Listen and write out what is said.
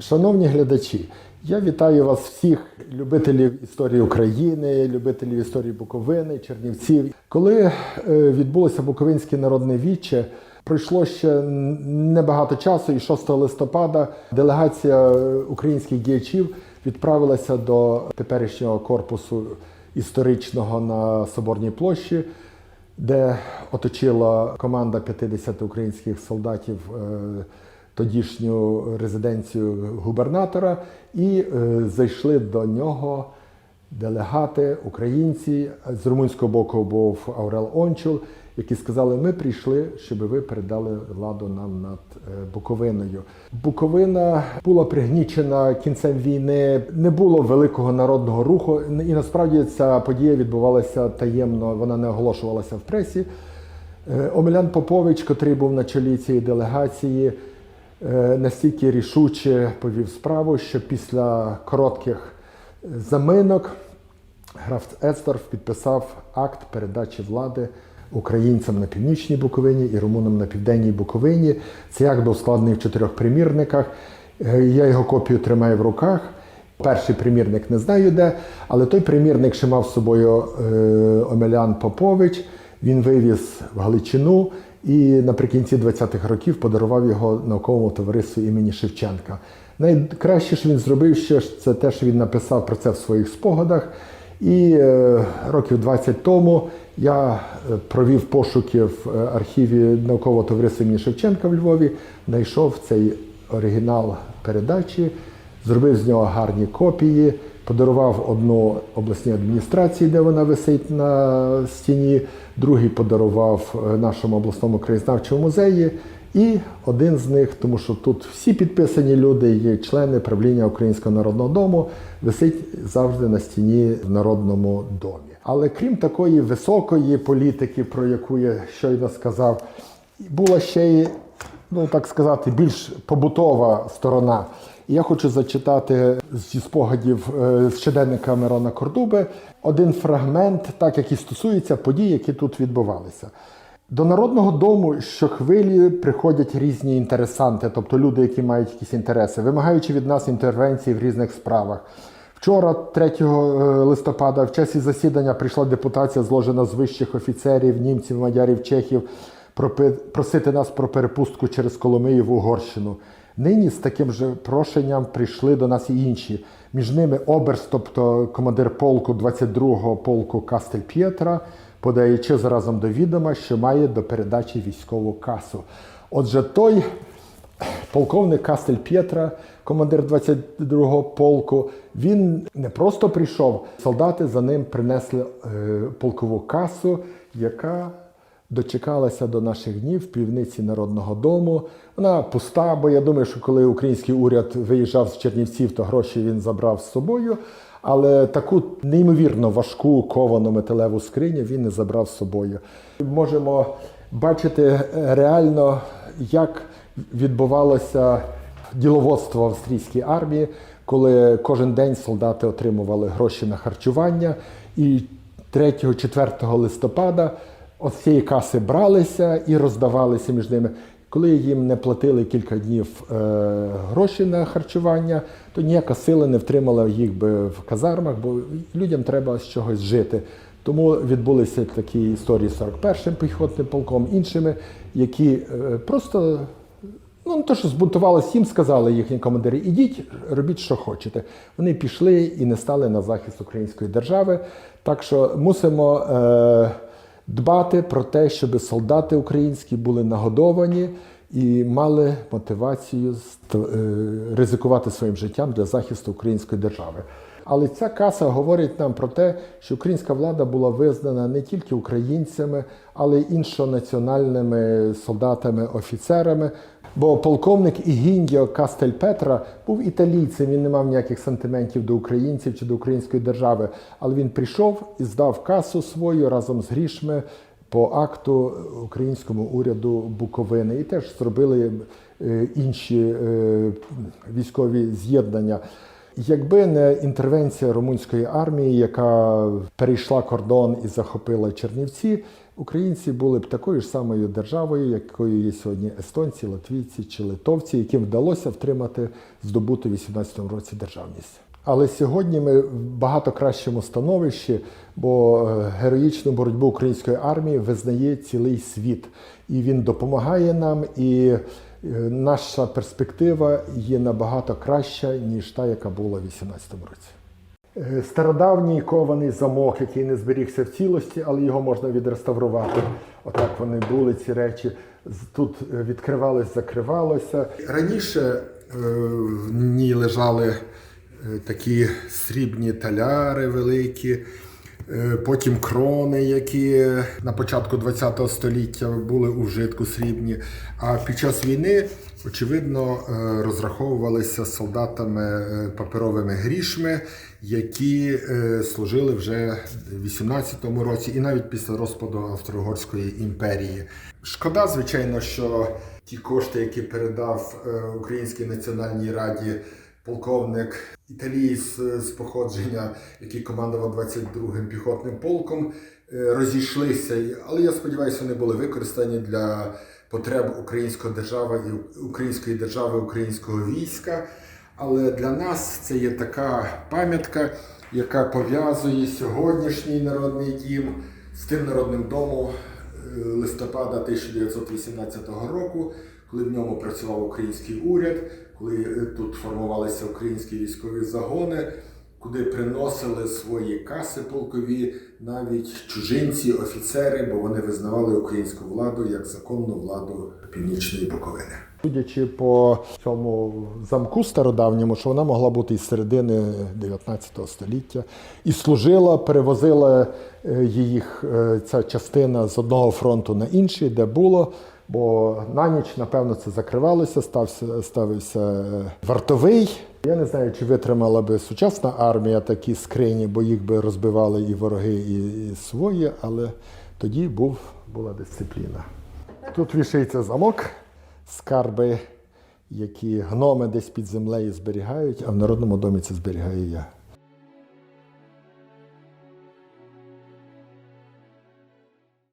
Шановні глядачі, я вітаю вас всіх, любителів історії України, любителів історії Буковини, Чернівців. Коли е, відбулося Буковинське народне віче, пройшло ще небагато часу, і 6 листопада делегація українських діячів відправилася до теперішнього корпусу історичного на Соборній площі де оточила команда 50 українських солдатів е, тодішню резиденцію губернатора, і е, зайшли до нього делегати, українці. З румунського боку був Аурел Ончул, які сказали: ми прийшли, щоб ви передали владу нам над е, Буковиною. Буковина була пригнічена кінцем війни, не було великого народного руху, і насправді ця подія відбувалася таємно, вона не оголошувалася в пресі. Е, Омелян Попович, котрий був на чолі цієї делегації, настільки рішуче повів справу, що після коротких заминок граф Ецдорф підписав акт передачі влади українцям на північній Буковині і румунам на південній Буковині. Цей акт був складений в чотирьох примірниках. Е, Я його копію тримаю в руках. Перший примірник не знаю де, але той примірник ще мав з собою е, Омелян Попович. Він вивіз в Галичину і наприкінці 20-х років подарував його науковому товариству імені Шевченка. Найкраще, що він зробив ще це те, що він написав про це в своїх спогадах. І е, років 20 тому я е, провів пошуки в е, архіві наукового товариства імені Шевченка в Львові, знайшов цей оригінал передачі, зробив з нього гарні копії, подарував одну обласній адміністрації, де вона висить на стіні, другий подарував е, нашому обласному краєзнавчому музеї. І один з них, тому що тут всі підписані люди, є члени правління Українського народного дому, висить завжди на стіні в народному домі. Але крім такої високої політики, про яку я щойно сказав, була ще й, ну так сказати, більш побутова сторона. Я хочу зачитати зі спогадів е, з щоденника Мирона Кордуби один фрагмент, так який стосується подій, які тут відбувалися. До народного дому щохвилі приходять різні інтересанти, тобто люди, які мають якісь інтереси, вимагаючи від нас інтервенції в різних справах. Вчора, 3 листопада, в часі засідання прийшла депутація, зложена з вищих офіцерів, німців, мадярів, чехів, просити нас про перепустку через Коломиї в Угорщину. Нині з таким же прошенням прийшли до нас і інші. Між ними оберст, тобто командир полку 22-го полку Кастель П'єтра, подаючи заразом до відома, що має до передачі військову касу. Отже, той полковник Кастель П'єтра, командир 22-го полку, він не просто прийшов, солдати за ним принесли е, полкову касу, яка дочекалася до наших днів в півниці Народного дому. Вона пуста, бо я думаю, що коли український уряд виїжджав з Чернівців, то гроші він забрав з собою. Але таку неймовірно важку ковану металеву скриню він не забрав з собою. Можемо бачити е, реально, як відбувалося діловодство австрійській армії, коли кожен день солдати отримували гроші на харчування, і 3-4 листопада от цієї каси бралися і роздавалися між ними. Коли їм не платили кілька днів е, гроші на харчування, то ніяка сила не втримала їх би в казармах, бо людям треба з чогось жити. Тому відбулися такі історії з 41-м піхотним полком, іншими, які е, просто Ну, не то, що збунтувалися, їм сказали їхні командири, ідіть, робіть, що хочете. Вони пішли і не стали на захист української держави. Так що мусимо е, дбати про те, щоб солдати українські були нагодовані і мали мотивацію е, ризикувати своїм життям для захисту української держави. Але ця каса говорить нам про те, що українська влада була визнана не тільки українцями, але й іншонаціональними солдатами, офіцерами. Бо полковник Ігіндіо Кастель Петра був італійцем, він не мав ніяких сантиментів до українців чи до української держави. Але він прийшов і здав касу свою разом з грішми по акту українському уряду Буковини. І теж зробили е, інші е, військові з'єднання. Якби не інтервенція румунської армії, яка перейшла кордон і захопила Чернівці, українці були б такою ж самою державою, якою є сьогодні естонці, латвійці чи литовці, яким вдалося втримати здобуту в 18 році державність. Але сьогодні ми в багато кращому становищі, бо е, героїчну боротьбу української армії визнає цілий світ, і він допомагає нам. І е, наша перспектива є набагато краща ніж та, яка була в 18 році. Е, Стародавній кований замок, який не зберігся в цілості, але його можна відреставрувати. Отак вони були ці речі. Тут е, відкривалось, закривалося. Раніше е, в ній лежали такі срібні таляри великі. Потім крони, які на початку ХХ століття були у вжитку срібні. А під час війни, очевидно, е, розраховувалися солдатами е, паперовими грішми, які е, служили вже в 18-му році і навіть після розпаду Австро-Угорської імперії. Шкода, звичайно, що ті кошти, які передав Українській національній раді полковник італієць з походження, який командував 22-м піхотним полком, розійшлися. Але я сподіваюся, вони були використані для потреб української держави і української держави, українського війська. Але для нас це є така пам'ятка, яка пов'язує сьогоднішній народний дім з тим народним домом е, листопада 1918 року, коли в ньому працював український уряд, коли е, тут формувалися українські військові загони, куди приносили свої каси полкові навіть чужинці, офіцери, бо вони визнавали українську владу як законну владу Північної Буковини. Судячи по цьому замку стародавньому, що вона могла бути із середини 19 століття і служила, перевозила е, її е, ця частина з одного фронту на інший, де було. Бо на ніч, напевно, це закривалося, стався, ставився е, вартовий. Я не знаю, чи витримала би сучасна армія такі скрині, бо їх би розбивали і вороги, і, і свої, але тоді був, була дисципліна. Тут вішається замок, скарби, які гноми десь під землею зберігають, а в народному домі це зберігаю я.